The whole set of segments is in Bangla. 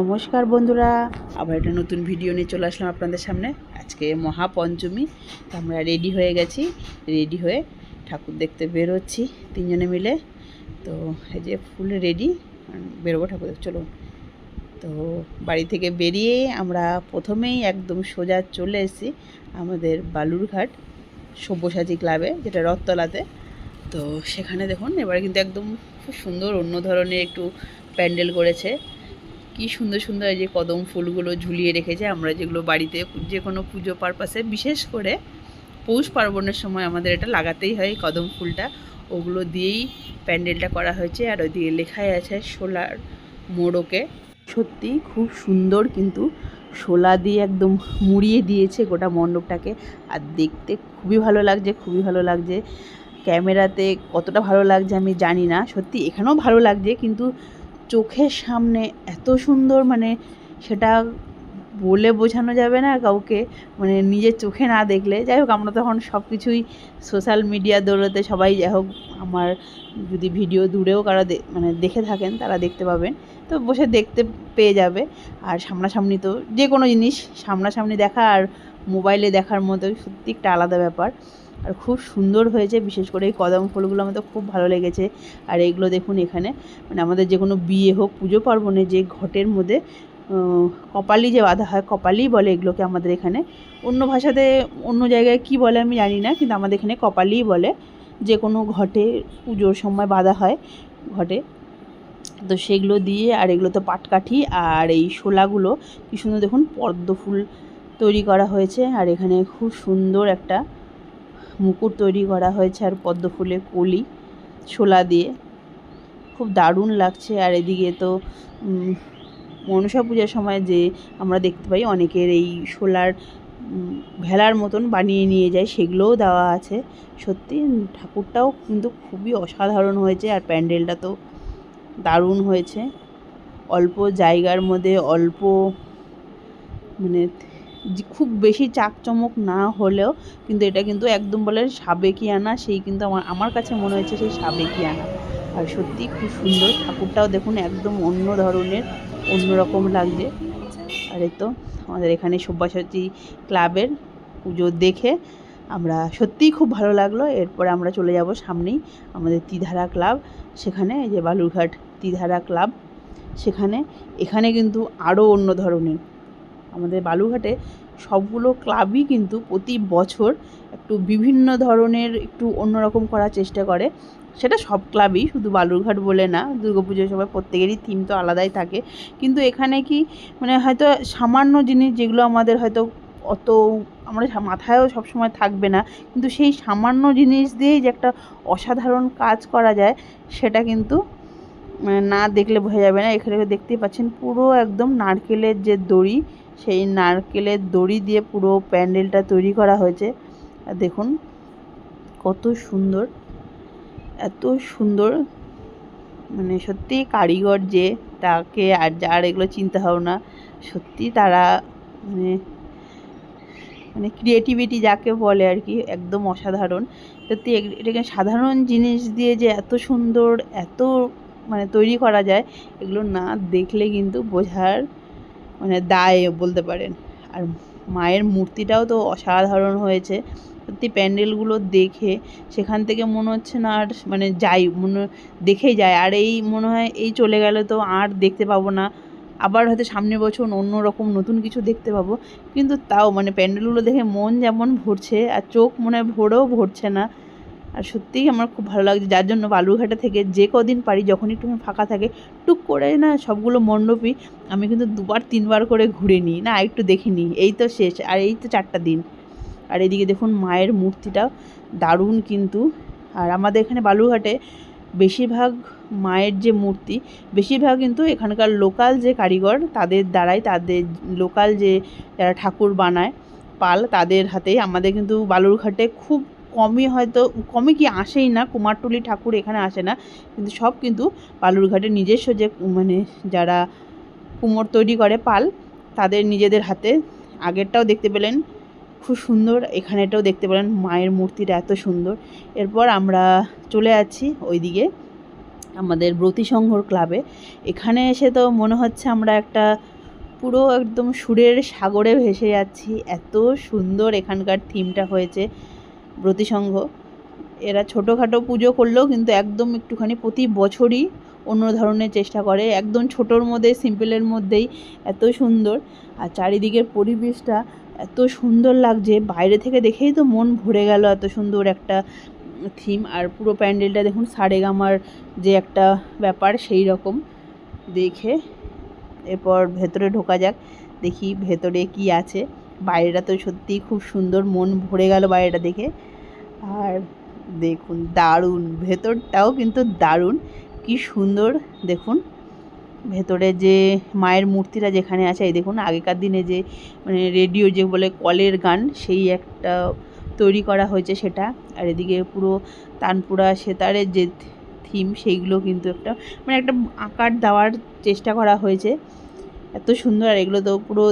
নমস্কার বন্ধুরা, আবার একটা নতুন ভিডিও নিয়ে চলে আসলাম আপনাদের সামনে। আজকে মহাপঞ্চমী, তো আমরা রেডি হয়ে গেছি। রেডি হয়ে ঠাকুর দেখতে বেরোচ্ছি তিনজনে মিলে। তো এই যে ফুল রেডি বেরোবো ঠাকুর চলুন। তো বাড়ি থেকে বেরিয়ে আমরা প্রথমেই একদম সোজা চলে এসেছি আমাদের বালুরঘাট সব্যসাচী ক্লাবে যেটা রথতলাতে। তো সেখানে দেখুন, এবারে কিন্তু একদম খুব সুন্দর, অন্য ধরনের একটু প্যান্ডেল করেছে। কি সুন্দর সুন্দর এই যে কদম ফুলগুলো ঝুলিয়ে রেখেছে, আমরা যেগুলো বাড়িতে যে কোনো পুজো পারপাসে, বিশেষ করে পৌষ পার্বণের সময় আমাদের এটা লাগাতেই হয় কদম ফুলটা। ওগুলো দিয়েই প্যান্ডেলটা করা হয়েছে, আর ওইদিকে লেখাই আছে সোলার মোড়কে। সত্যি খুব সুন্দর কিন্তু শোলা দিয়ে একদম মুড়িয়ে দিয়েছে গোটা মণ্ডপটাকে, আর দেখতে খুবই ভালো লাগছে, খুবই ভালো লাগছে। ক্যামেরাতে কতটা ভালো লাগছে আমি জানি না, সত্যি এখানেও ভালো লাগছে, কিন্তু চোখের সামনে এত সুন্দর মানে সেটা বলে বোঝানো যাবে না কাউকে মানে নিজের চোখে না দেখলে। যাই হোক, আমরা তখন সব কিছুই সোশ্যাল মিডিয়া দৌড়তে সবাই যাই হোক, আমার যদি ভিডিও দূরেও কারা মানে দেখে থাকেন, তারা দেখতে পাবেন। তো বসে দেখতে পেয়ে যাবে। আর সামনাসামনি তো যে কোনো জিনিস, সামনাসামনি দেখা আর মোবাইলে দেখার মতো সত্যি একটা আলাদা ব্যাপার। আর খুব সুন্দর হয়েছে, বিশেষ করে এই কদম ফুলগুলো আমার তো খুব ভালো লেগেছে। আর এইগুলো দেখুন এখানে মানে আমাদের যে কোনো বিয়ে হোক, পুজো পার্বণে যে ঘটের মধ্যে কপালি যে বাঁধা হয়, কপালি বলে এগুলোকে আমাদের এখানে। অন্য ভাষাতে অন্য জায়গায় কি বলে আমি জানি না, কিন্তু আমাদের এখানে কপালিই বলে। যে কোনো ঘটে, পুজোর সময় বাঁধা হয়, ঘটে। তো সেগুলো দিয়ে, আর এগুলো তো পাটকাঠি আর এই শোলাগুলো, কি সুন্দর দেখুন, পদ্ম ফুল তৈরি করা হয়েছে। আর এখানে খুব সুন্দর একটা মুকুট তৈরি করা হয়েছে আর পদ্ম ফুলের কলি শোলা দিয়ে। খুব দারুণ লাগছে। আর এদিকে তো মনসা পূজার সময় যে আমরা দেখতে পাই, অনেকের এই শোলার ভেলার মতন বানিয়ে নিয়ে যায়, সেগুলোও দেওয়া আছে। সত্যি, ঠাকুরটাও কিন্তু খুবই অসাধারণ হয়েছে আর প্যান্ডেলটা তো দারুণ হয়েছে। অল্প জায়গার মধ্যে অল্প মানে খুব বেশি চাকচমক না হলেও কিন্তু এটা কিন্তু একদম বলে সাবেকিয়ানা, সেই কিন্তু আমার আমার কাছে মনে হয়েছে সেই সাবেকিয়ানা। আর সত্যি খুব সুন্দর, ঠাকুরটাও দেখুন একদম অন্য ধরনের অন্যরকম লাগছে। আর তো আমাদের এখানে সব্যাসাচী ক্লাবের পুজো দেখে আমরা সত্যিই খুব ভালো লাগল। এরপরে আমরা চলে যাব সামনেই আমাদের তিধারা ক্লাব, সেখানে যে বালুরঘাট তিধারা ক্লাব, সেখানে, এখানে কিন্তু আরও অন্য ধরনের আমাদের বালুরঘাটে সবগুলো ক্লাবই কিন্তু প্রতি বছর একটু বিভিন্ন ধরনের একটু অন্যরকম করার চেষ্টা করে। সেটা সব ক্লাবই, শুধু বালুরঘাট বলে না দুর্গাপুজোর সময় প্রত্যেকেরই থিম তো আলাদাই থাকে। কিন্তু এখানে কি মানে হয়তো সামান্য জিনিস যেগুলো আমাদের হয়তো অত আমরা মাথায়ও সবসময় থাকবে না, কিন্তু সেই সামান্য জিনিস দিয়েই যে একটা অসাধারণ কাজ করা যায়, সেটা কিন্তু না দেখলে বোঝা যাবে না। এখানে দেখতেই পাচ্ছেন পুরো একদম নারকেলের যে দড়ি সেই নারকেলের দড়ি দিয়ে পুরো প্যান্ডেলটা তৈরি করা হয়েছে। আর দেখুন, কত সুন্দর, এত সুন্দর। মানে সত্যি কারিগর যে তাকে আর যার এগুলো চিন্তা ভাবনা, সত্যি তারা মানে মানে ক্রিয়েটিভিটি যাকে বলে আর কি, একদম অসাধারণ। সত্যি এটাকে সাধারণ জিনিস দিয়ে যে এত সুন্দর, এত মানে তৈরি করা যায়, এগুলো না দেখলে কিন্তু বোঝার মানে দায় বলতে পারেন। আর মায়ের মূর্তিটাও তো অসাধারণ হয়েছে। সত্যি প্যান্ডেলগুলো দেখে সেখান থেকে মনে হচ্ছে না আর মানে যাই, মনে দেখেই যায়। আর এই মনে হয় এই চলে গেলে তো আর দেখতে পাবো না। আবার হয়তো সামনের বছর অন্য রকম নতুন কিছু দেখতে পাবো। কিন্তু তাও মানে প্যান্ডেলগুলো দেখে মন যেমন ভরছে আর চোখ মনে হয় ভরেও ভরছে না। আর সত্যিই আমার খুব ভালো লাগছে। যার জন্য বালুরঘাটে থেকে যে কদিন পারি যখন একটু ফাঁকা থাকে, টুক করে না সবগুলো মণ্ডপই আমি কিন্তু দুবার, তিনবার করে ঘুরে নিই। না, একটু দেখে নিই। এই তো শেষ, আর এই তো চারটা দিন। আর এদিকে দেখুন, মায়ের মূর্তিটা দারুণ কিন্তু। আর আমাদের এখানে বালুরঘাটে বেশিরভাগ মায়ের যে মূর্তি, বেশিরভাগ কিন্তু এখানকার লোকাল যে কারিগর, তাদের দ্বারাই তাদের লোকাল যে যারা ঠাকুর বানায়, পাল, তাদের হাতেই আমাদের কিন্তু বালুরঘাটে খুব কমই হয়তো, কমই কি আসেই না, কুমারটুলি ঠাকুর এখানে আসে না, কিন্তু সব কিন্তু বালুরঘাটের নিজস্ব যে মানে যারা কুমোর তৈরি করে পাল, তাদের নিজেদের হাতে। আগেরটাও দেখতে পেলেন, খুব সুন্দর এখানেটাও দেখতে পেলেন, মায়ের মূর্তিটা এত সুন্দর। এরপর আমরা চলে যাচ্ছি ওইদিকে, আমাদের ব্রতিসংঘর ক্লাবে এখানে এসে তো মনে হচ্ছে আমরা একটা পুরো একদম সুরের সাগরে ভেসে যাচ্ছি, এত সুন্দর এখানকার থিমটা হয়েছে। ব্রতিসংঘ। এরা ছোটোখাটো পুজো করলেও কিন্তু একদম একটুখানি প্রতি বছরই অন্য ধরনের চেষ্টা করে। একদম ছোটোর মধ্যে, সিম্পলের মধ্যেই এত সুন্দর। আর চারিদিকের পরিবেশটা এত সুন্দর লাগছে। বাইরে থেকে দেখেই তো মন ভরে গেল এত সুন্দর একটা থিম। আর পুরো প্যান্ডেলটা দেখুন, সারেগামার যে একটা ব্যাপার সেই রকম। দেখে এরপর ভেতরে ঢোকা যাক, দেখি ভেতরে কি আছে। বাইরেটা তো সত্যিই খুব সুন্দর, মন ভরে গেল বাইরেটা দেখে। আর দেখুন, দারুণ, ভেতরটাও কিন্তু দারুণ। কি সুন্দর, দেখুন। ভেতরে যে মায়ের মূর্তিটা যেখানে আছে, এই দেখুন, আগেকার দিনে যে মানে রেডিও যে বলে কলের গান, সেই একটা তৈরি করা হয়েছে সেটা। আর এদিকে পুরো তানপুরা সেতারের যে থিম, সেইগুলো কিন্তু একটা মানে একটা আকার দেওয়ার চেষ্টা করা হয়েছে। এত সুন্দর, আর এগুলো তো পুরো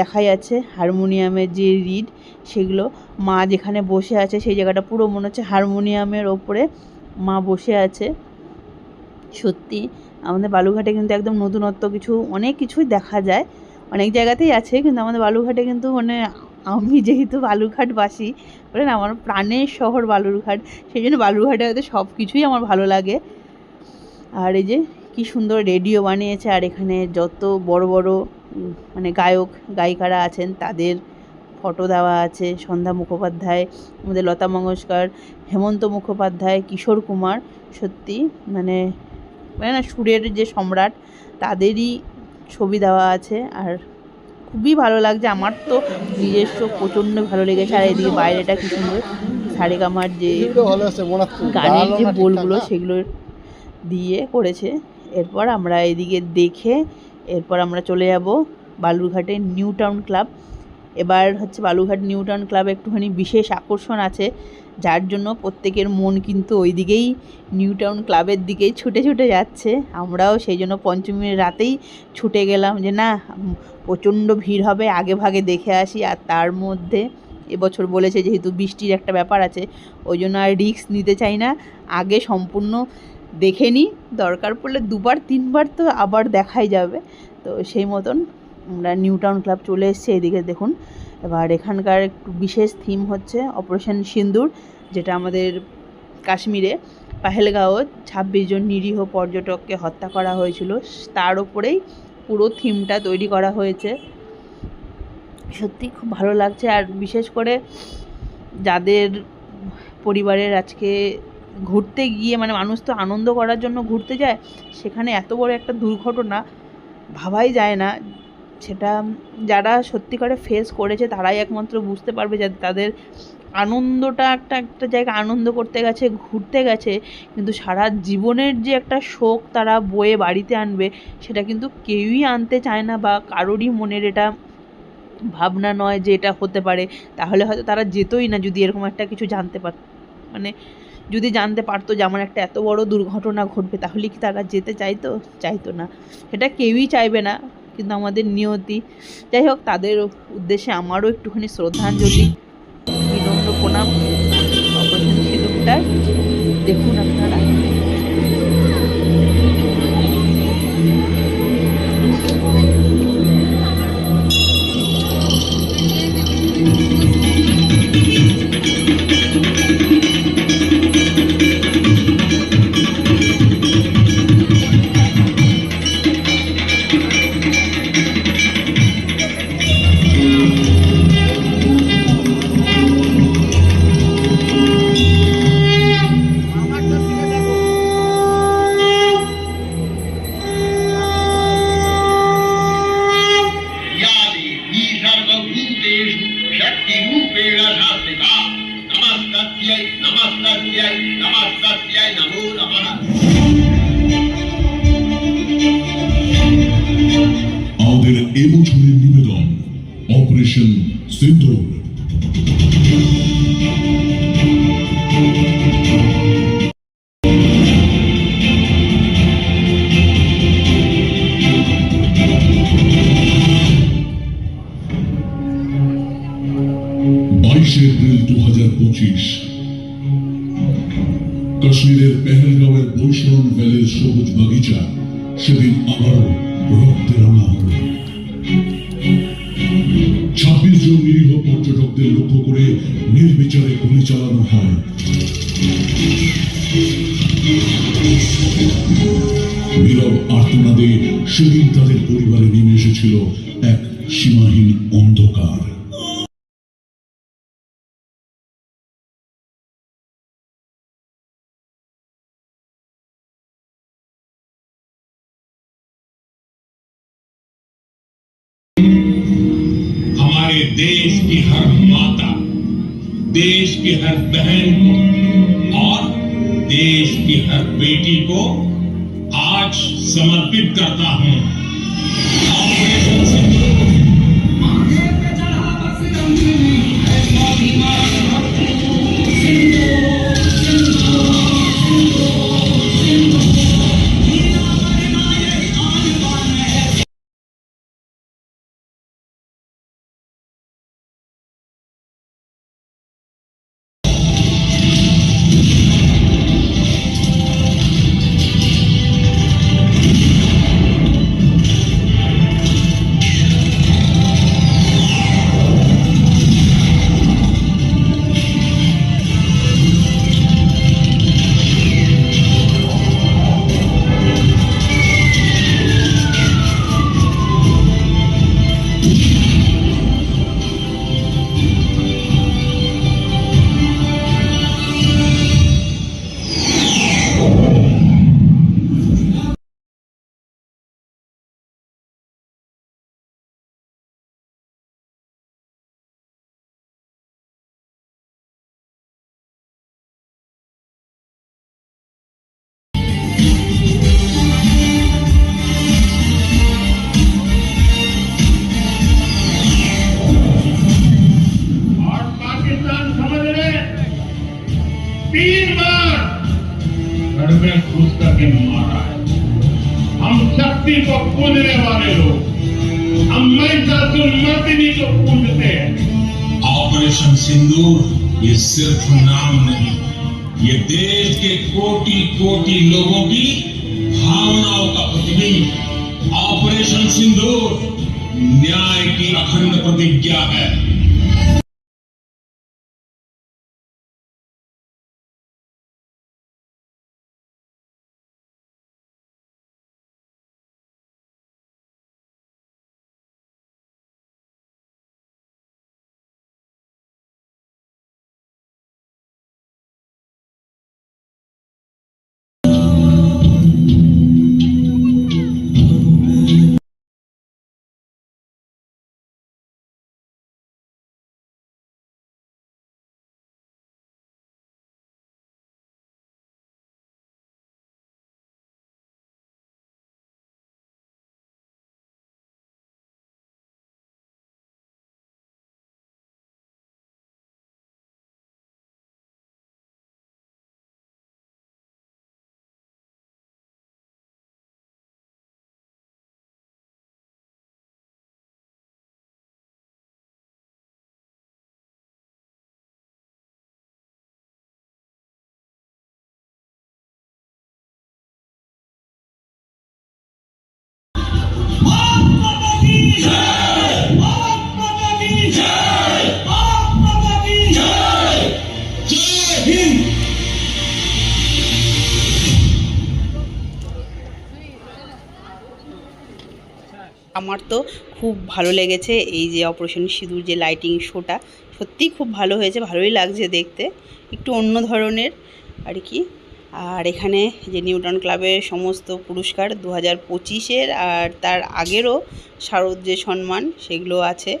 দেখা যাচ্ছে, হারমোনিয়ামের যে রিড সেগুলো, মা যেখানে বসে আছে সেই জায়গাটা পুরো মনে হচ্ছে হারমোনিয়ামের ওপরে মা বসে আছে। সত্যি, আমাদের বালুঘাটে কিন্তু একদম নতুনত্ব কিছু, অনেক কিছুই দেখা যায়, অনেক জায়গাতেই আছে, কিন্তু আমাদের বালুঘাটে কিন্তু মানে আমি যেহেতু বালুরঘাটবাসী, বলেন আমার প্রাণের শহর বালুরঘাট, সেই জন্য বালুরঘাটে হয়তো সব কিছুই আমার ভালো লাগে। আর এই যে কি সুন্দর রেডিও বানিয়েছে আর এখানে যত বড় বড় মানে গায়ক গায়িকারা আছেন তাদের ফটো দেওয়া আছে। সন্ধ্যা মুখোপাধ্যায় আমাদের লতা মঙ্গেশকর হেমন্ত মুখোপাধ্যায় কিশোর কুমার সত্যি মানে মানে না সুরের যে সম্রাট তাদেরই ছবি দেওয়া আছে আর খুবই ভালো লাগছে। আমার তো নিজস্ব প্রচণ্ড ভালো লেগেছে আর এদিকে বাইরেটা কি সুন্দর সারেগামার যে গানের যে বোলগুলো সেগুলো দিয়ে করেছে। এরপর আমরা এদিকে দেখে এরপর আমরা চলে যাব বালুরঘাটে নিউ টাউন ক্লাব। এবার হচ্ছে বালুরঘাট নিউ টাউন ক্লাবে একটুখানি বিশেষ আকর্ষণ আছে, যার জন্য প্রত্যেকের মন কিন্তু ওই দিকেই নিউ টাউন ক্লাবের দিকেই ছুটে ছুটে যাচ্ছে। আমরাও সেই জন্য পঞ্চমীর রাতেই ছুটে গেলাম যে না, প্রচণ্ড ভিড় হবে, আগে ভাগে দেখে আসি। আর তার মধ্যে এবছর বলেছে যেহেতু বৃষ্টির একটা ব্যাপার আছে, ওই জন্য আর রিস্ক নিতে চাই না। আগে সম্পূর্ণ দেখে নিই। দরকার পড়লে দুবার, তিনবার তো আবার দেখাই যাবে। তো সেই মতন আমরা নিউ টাউন ক্লাব চলে এসেছি এদিকে দেখুন। এবার এখানকার একটু বিশেষ থিম হচ্ছে অপারেশন সিন্দুর, যেটা আমাদের কাশ্মীরে পাহেলগাঁও ছাব্বিশ জন নিরীহ পর্যটককে হত্যা করা হয়েছিল। তার ওপরেই পুরো থিমটা তৈরি করা হয়েছে। সত্যি খুব ভালো লাগছে। আর বিশেষ করে যাদের পরিবারের আজকে ঘুরতে গিয়ে মানে মানুষ তো আনন্দ করার জন্য ঘুরতে যায়, সেখানে এত বড় একটা দুর্ঘটনা ভাবাই যায় না। সেটা যারা সত্যি করে ফেস করেছে তারাই একমাত্র বুঝতে পারবে যে তাদের আনন্দটা একটা একটা জায়গায় আনন্দ করতে গেছে, ঘুরতে গেছে। কিন্তু সারা জীবনের যে একটা শোক তারা বয়ে বাড়িতে আনবে, সেটা কিন্তু কেউই আনতে চায় না বা কারোরই মনের এটা ভাবনা নয় যে এটা হতে পারে। তাহলে হয়তো তারা যেতই না যদি এরকম একটা কিছু জানতে পার মানে যদি জানতে পারতো যে আমার একটা এত বড় দুর্ঘটনা ঘটবে, তাহলে কি তারা যেতে চাইতো? চাইতো না। সেটা কেউই চাইবে না, কিন্তু আমাদের নিয়তি। যাই হোক, তাদের উদ্দেশ্যে আমারও একটুখানি শ্রদ্ধাঞ্জলি। বিনম্র প্রণাম। এপ্রিল দু হাজার পঁচিশ। কাশ্মীরের পেহেলগাঁওয়ের বৈষ্ণব ভ্যালির বাগিচা সেদিন আবারও देश की हर माता, देश की हर बहन को और देश की हर बेटी को आज समर्पित करता हूँ। ये सिर्फ़ नाम नहीं, ये देश के कोटि कोटि लोगों की भावनाओं का प्रतिबिंब ऑपरेशन सिंधु न्याय की अखंड प्रतिज्ञा है। আমার তো খুব ভালো লেগেছে এই যে অপারেশন সিঁদুর যে লাইটিং শোটা সত্যিই খুব ভালো হয়েছে, ভালোই লাগছে দেখতে। একটু অন্য ধরনের আর কি। আর এখানে যে নিউটন ক্লাবের সমস্ত পুরস্কার দু হাজার পঁচিশের আর তার আগেরও শারদ যে সম্মান, সেগুলো আছে।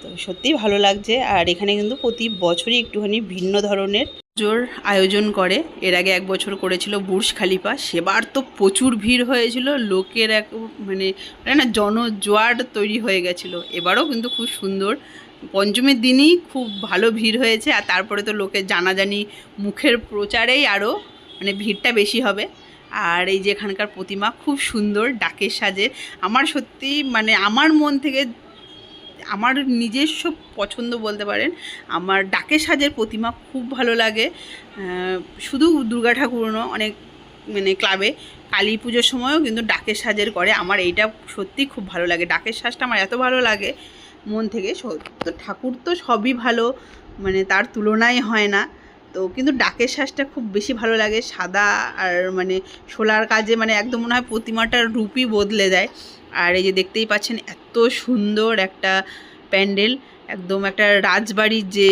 তো সত্যিই ভালো লাগছে। আর এখানে কিন্তু প্রতি বছরই একটুখানি ভিন্ন ধরনের জোর আয়োজন করে। এর আগে এক বছর করেছিল বুর্জ খালিফা। সেবার তো প্রচুর ভিড় হয়েছিল। লোকের এক মানে মানে না, জনজোয়ার তৈরি হয়ে গেছিল। এবারও কিন্তু খুব সুন্দর। পঞ্চমীর দিনই খুব ভালো ভিড় হয়েছে। আর তারপরে তো লোকের জানাজানি, মুখের প্রচারেই আরও মানে ভিড়টা বেশি হবে। আর এই যে এখানকার প্রতিমা খুব সুন্দর, ডাকের সাজে। আমার সত্যি মানে আমার মন থেকে আমার নিজস্ব পছন্দ বলতে পারেন, আমার ডাকের সাজের প্রতিমা খুব ভালো লাগে। শুধু দুর্গা ঠাকুর অনেক মানে ক্লাবে কালী পুজোর সময়ও কিন্তু ডাকের সাজের করে। আমার এইটা সত্যি খুব ভালো লাগে। ডাকের সাজটা আমার এত ভালো লাগে মন থেকে। তো ঠাকুর তো সবই ভালো মানে তার তুলনাই হয় না। তো কিন্তু ডাকের সাজটা খুব বেশি ভালো লাগে। সাদা আর মানে শোলার কাজে মানে একদম মনে হয় প্রতিমাটার রূপই বদলে দেয়। আর এই যে দেখতেই পাচ্ছেন, এত সুন্দর একটা প্যান্ডেল, একদম একটা রাজবাড়ির যে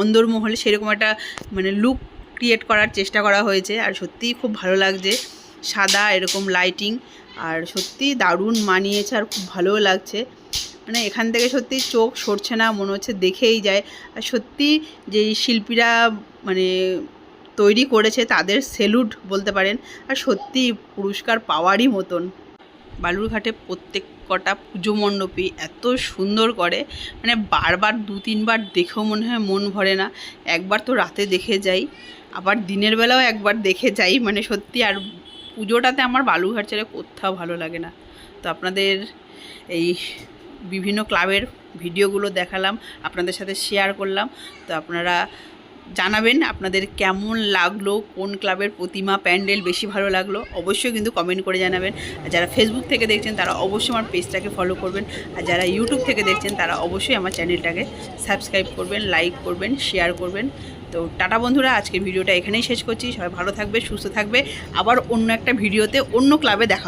অন্দরমহলে সেরকম একটা মানে লুক ক্রিয়েট করার চেষ্টা করা হয়েছে আর সত্যিই খুব ভালো লাগছে। সাদা এরকম লাইটিং আর সত্যি দারুণ মানিয়েছে আর খুব ভালোও লাগছে। মানে এখান থেকে সত্যি চোখ সরছে না, মনে হচ্ছে দেখেই যায়। আর সত্যি যেই শিল্পীরা মানে তৈরি করেছে তাদের সেলুট বলতে পারেন, আর সত্যি পুরস্কার পাওয়ারই মতন। বালুরঘাটে প্রত্যেক কটা পুজো মণ্ডপই এত সুন্দর করে। মানে বারবার দু তিনবার দেখেও মনে হয় মন ভরে না। একবার তো রাতে দেখে যাই, আবার দিনের বেলাও একবার দেখে যাই। মানে সত্যি আর পুজোটাতে আমার বালুঘাট ছেড়ে কোথাও ভালো লাগে না। তো আপনাদের এই বিভিন্ন ক্লাবের ভিডিওগুলো দেখালাম, আপনাদের সাথে শেয়ার করলাম। তো আপনারা জানাবেন আপনাদের কেমন লাগল, কোন ক্লাবের প্রতিমা, প্যান্ডেল বেশি ভালো লাগল, অবশ্যই কিন্তু কমেন্ট করে জানাবেন। যারা ফেসবুক থেকে দেখছেন, তারা অবশ্যই আমার পেজটাকে ফলো করবেন। আর যারা ইউটিউব থেকে দেখছেন, তারা অবশ্যই আমার চ্যানেলটাকে সাবস্ক্রাইব করবেন লাইক করবেন শেয়ার করবেন। তো টাটা বন্ধুরা, আজকের ভিডিওটা এখানেই শেষ করছি। সবাই ভালো থাকবে, সুস্থ থাকবে। আবার অন্য একটা ভিডিওতে অন্য ক্লাবে দেখা